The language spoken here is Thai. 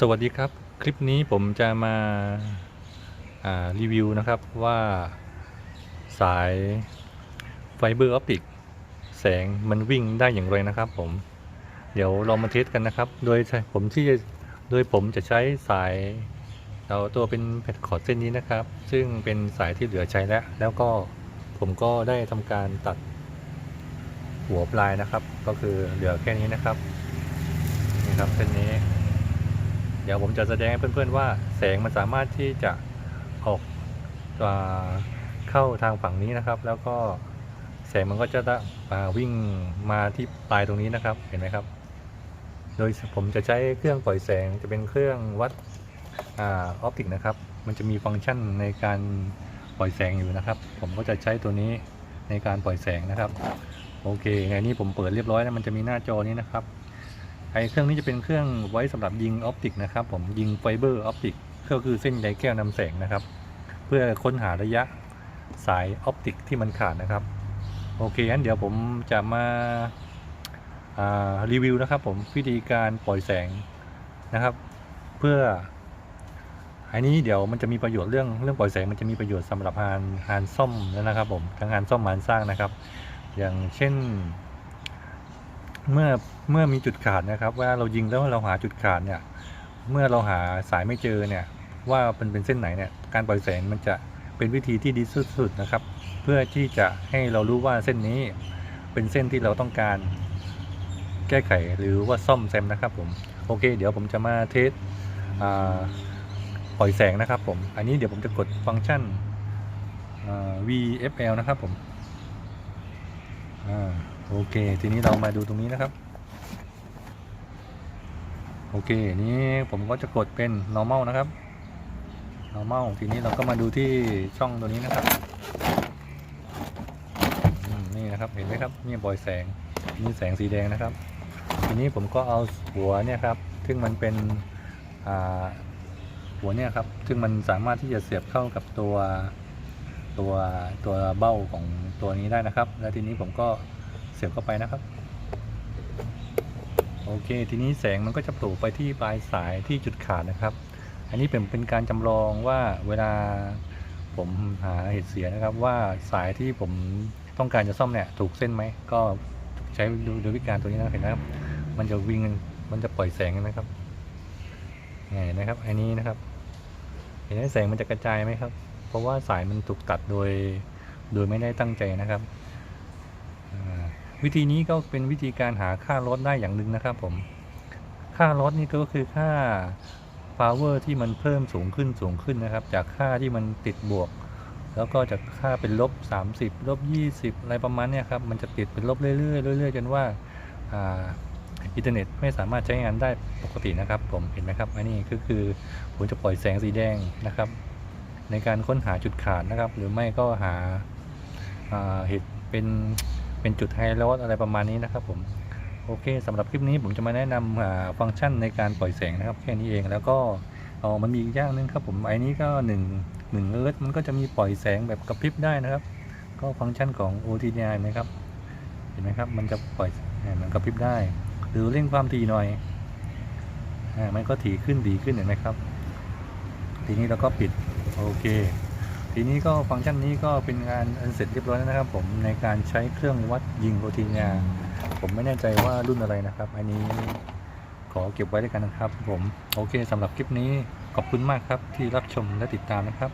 สวัสดีครับ คลิปนี้ผมจะมาารีวิวนะครับว่าสายไฟเบอร์ออปติกแสงมันวิ่งได้อย่างไรนะครับผม เดี๋ยวเรามาเทสกันนะครับ โดยผมที่โดยผมจะใช้สายเอาตัวเป็นแพดคอร์ดเส้นนี้นะครับ ซึ่งเป็นสายที่เหลือใช้แล้ว แล้วก็ผมก็ได้ทำการตัดหัวปลายนะครับ ก็คือเหลือแค่นี้นะครับนี่ครับเส้นนี้ เดี๋ยวผมจะแสดงให้เพื่อนๆว่าแสงมันสามารถที่จะออกอเข้าทางฝั่งนี้นะครับ แล้วก็แสงมันก็จะได้อ่าวิ่งมาที่ปลายตรงนี้นะครับเห็นไหมครับ โดยผมจะใช้เครื่องปล่อยแสงจะเป็นเครื่องวัดอออปติกนะครับ มันจะมีฟังก์ชันในการปล่อยแสงอยู่นะครับ ผมก็จะใช้ตัวนี้ในการปล่อยแสงนะครับ โอเคไงนี่ผมเปิดเรียบร้อยแล้วมันจะมีหน้าจอนี้นะครับ ไอเครื่องนี้จะเป็นเครื่องไว้สำหรับยิงออปติกนะครับผมยิงไฟเบอร์ออปติกก็คือเส้นใยแก้วนำแสงนะครับ เพื่อค้นหาระยะสายออปติกที่มันขาดนะครับ โอเคงั้นเดี๋ยวผมจะมาารีวิวนะครับผมวิธีการปล่อยแสงนะครับ เพื่ออันนี้เดี๋ยวมันจะมีประโยชน์เรื่องเรื่องปล่อยแสงมันจะมีประโยชน์สำหรับงานงานซ่อมแล้วนะครับ ผมทั้งงานซ่อมงานสร้างนะครับ อย่างเช่น เมื่อเมื่อมีจุดขาดนะครับ ว่าเรายิงแล้วเราหาจุดขาดเนี่ย เมื่อเราหาสายไม่เจอเนี่ย ว่าเป็นเป็นเส้นไหนเนี่ย การปล่อยแสงมันจะเป็นวิธีที่ดีสุดๆนะครับ เพื่อที่จะให้เรารู้ว่าเส้นนี้เป็นเส้นที่เราต้องการแก้ไขหรือว่าซ่อมแซมนะครับ ผมโอเค เดี๋ยวผมจะมาเทสปล่อยแสงนะครับผม อันนี้เดี๋ยวผมจะกดฟังก์ชัน VFL นะครับผม โอเค ทีนี้เรามาดูตรงนี้นะครับ โอเค นี้ผมก็จะกดเป็น normal นะครับ normal ทีนี้เราก็มาดูที่ช่องตัวนี้นะครับ นี่นะครับ เห็นไหมครับ นี่ปล่อยแสง นี่แสงสีแดงนะครับ ทีนี้ผมก็เอาหัวเนี่ยครับ ซึ่งมันเป็นหัวเนี่ยครับ ซึ่งมันสามารถที่จะเสียบเข้ากับตัวตัวตัวเบ้าของตัวนี้ได้นะครับ แล้วทีนี้ผมก็ สียบเข้าไปนะครับ โอเค ทีนี้แสงมันก็จะปลูกไปที่ปลายสายที่จุดขาดนะครับ อันนี้เป็นเป็นการจำลองว่าเวลาผมหาเหตุเสียนะครับว่าสายที่ผมต้องการจะซ่อมเนี่ยถูกเส้นไหมก็ใช้ดูดวิธีการตัวนี้นะเห็นนะครับ มันจะวิ่งมันจะปล่อยแสงนไหมครับเห็นไหมครับ อันนี้นะครับ เห็นไหมแสงมันจะกระจายไหมครับ เพราะว่าสายมันถูกตัดโดย โดยไม่ได้ตั้งใจนะครับ วิธีนี้ก็เป็นวิธีการหาค่าลดได้อย่างหนึ่งนะครับผม ค่าลดนี่ก็คือค่า power ที่มันเพิ่มสูงขึ้นสูงขึ้นนะครับ จากค่าที่มันติดบวก แล้วก็จากค่าเป็นลบ 30 ลบ 20 อะไรประมาณเนี้ยครับ มันจะติดเป็นลบเรื่อยๆเรื่อยๆจนว่าอ่าอินเทอร์เน็ตไม่สามารถใช้งานได้ปกตินะครับ ผมเห็นไหมครับอันนี้ก็คือผมจะปล่อยแสงสีแดงนะครับ ในการค้นหาจุดขาดนะครับ หรือไม่ก็หาอ่าเหตุเป็น เป็นจุดไฮไลท์อะไรประมาณนี้นะครับผมโอเคสำหรับคลิปนี้ผมจะมาแนะนำอ่าฟังก์ชันในการปล่อยแสงนะครับ แค่นี้เองแล้วก็อ๋อมันมีอีกอย่างหนึงครับผมไอ้นี้ก็1 1เอิร์ธมันก็จะมีปล่อยแสงแบบกระพริบได้นะครับ ก็ฟังก์ชันของ OTDI นะครับเห็นไหมครับมันจะปล่อยเนี่ยมันกระพริบได้ หรือเร่งความถี่หน่อยอ่ามันก็ถี่ขึ้นดีขึ้นเห็นไหมครับ ทีนี้เราก็ปิดโอเค ทีนี้ก็ฟังก์ชันนี้ก็เป็นงานอันเสร็จเรียบร้อยแล้วนะครับ ผมในการใช้เครื่องวัดยิงโปรตีนาผมไม่แน่ใจว่ารุ่นอะไรนะครับ อันนี้ขอเก็บไว้ด้วยกันนะครับ ผมโอเคสำหรับคลิปนี้ขอบคุณมากครับที่รับชมและติดตามนะครับ